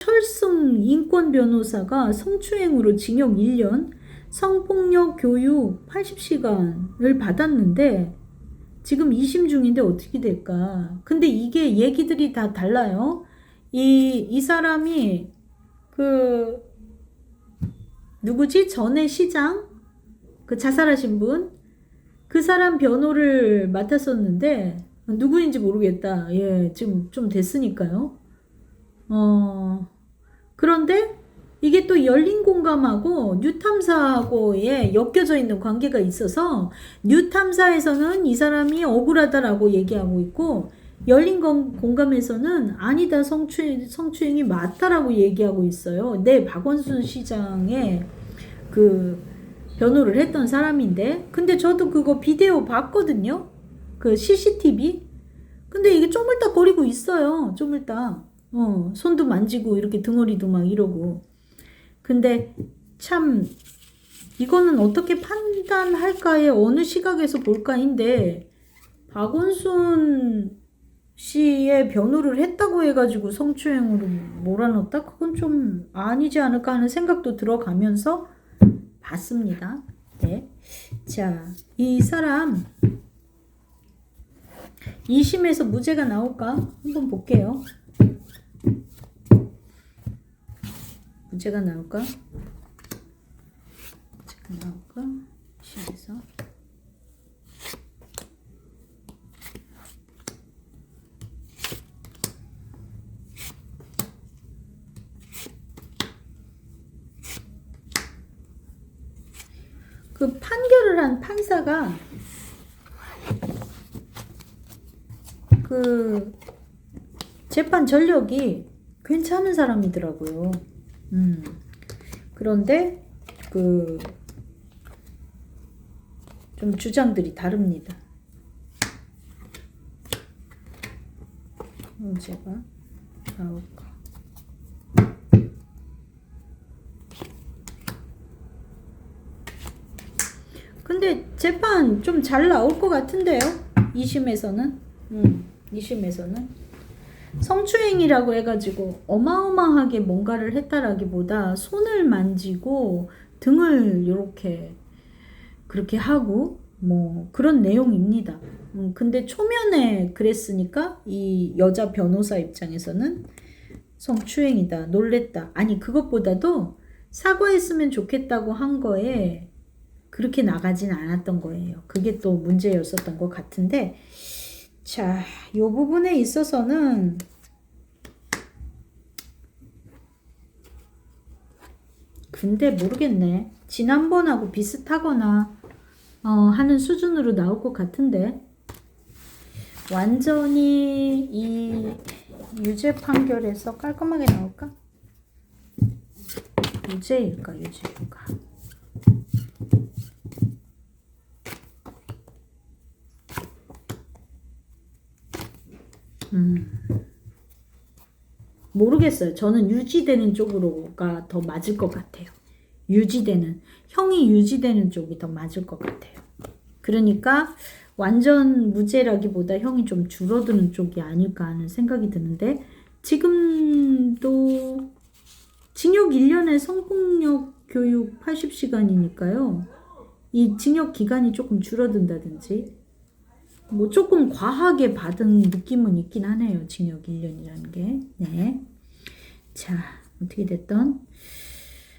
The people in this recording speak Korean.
철승 인권 변호사가 성추행으로 징역 1년, 성폭력 교육 80시간을 받았는데 지금 2심 중인데 어떻게 될까? 근데 이게 얘기들이 다 달라요. 이, 이 사람이 그 누구지? 전에 시장 그 자살하신 분 그 사람 변호를 맡았었는데 누구인지 모르겠다. 예, 지금 좀 됐으니까요. 어 그런데 이게 또 열린 공감하고 뉴탐사하고의 엮여져 있는 관계가 있어서 뉴탐사에서는 이 사람이 억울하다라고 얘기하고 있고 열린 공- 공감에서는 아니다 성추행, 성추행이 맞다라고 얘기하고 있어요. 네, 박원순 시장의 그 변호를 했던 사람인데 근데 저도 그거 비디오 봤거든요. 그 CCTV. 근데 이게 쪼물딱거리고 있어요. 쪼물딱. 어, 손도 만지고 이렇게 등허리도 막 이러고. 근데 참 이거는 어떻게 판단할까에 어느 시각에서 볼까인데 박원순 씨의 변호를 했다고 해가지고 성추행으로 몰아넣었다? 그건 좀 아니지 않을까 하는 생각도 들어가면서 봤습니다. 네. 자, 이 사람 2심에서 무죄가 나올까? 한번 볼게요. 무죄가 나올까? 무죄가 나올까? 2심에서. 그 판결을 한 판사가 그 재판 전력이 괜찮은 사람이더라고요. 음. 그런데 그 좀 주장들이 다릅니다. 문제가 나올까? 근데 재판 좀 잘 나올 것 같은데요. 2심에서는. 음, 2심에서는. 성추행이라고 해가지고 어마어마하게 뭔가를 했다라기보다 손을 만지고 등을 이렇게 그렇게 하고 뭐 그런 내용입니다. 음, 근데 초면에 그랬으니까 이 여자 변호사 입장에서는 성추행이다, 놀랬다. 아니 그것보다도 사과했으면 좋겠다고 한 거에 그렇게 나가진 않았던 거예요. 그게 또 문제였었던 것 같은데, 자, 요 부분에 있어서는 근데 모르겠네. 지난번하고 비슷하거나 어, 하는 수준으로 나올 것 같은데 완전히 이 유죄 판결에서 깔끔하게 나올까? 유죄일까 유죄일까? 음. 모르겠어요. 저는 유지되는 쪽으로가 더 맞을 것 같아요. 유지되는 형이 유지되는 쪽이 더 맞을 것 같아요. 그러니까 완전 무죄라기보다 형이 좀 줄어드는 쪽이 아닐까 하는 생각이 드는데 지금도 징역 1년에 성폭력 교육 80시간이니까요. 이 징역 기간이 조금 줄어든다든지 뭐 조금 과하게 받은 느낌은 있긴 하네요. 징역 1년이라는 게. 네. 자, 어떻게 됐던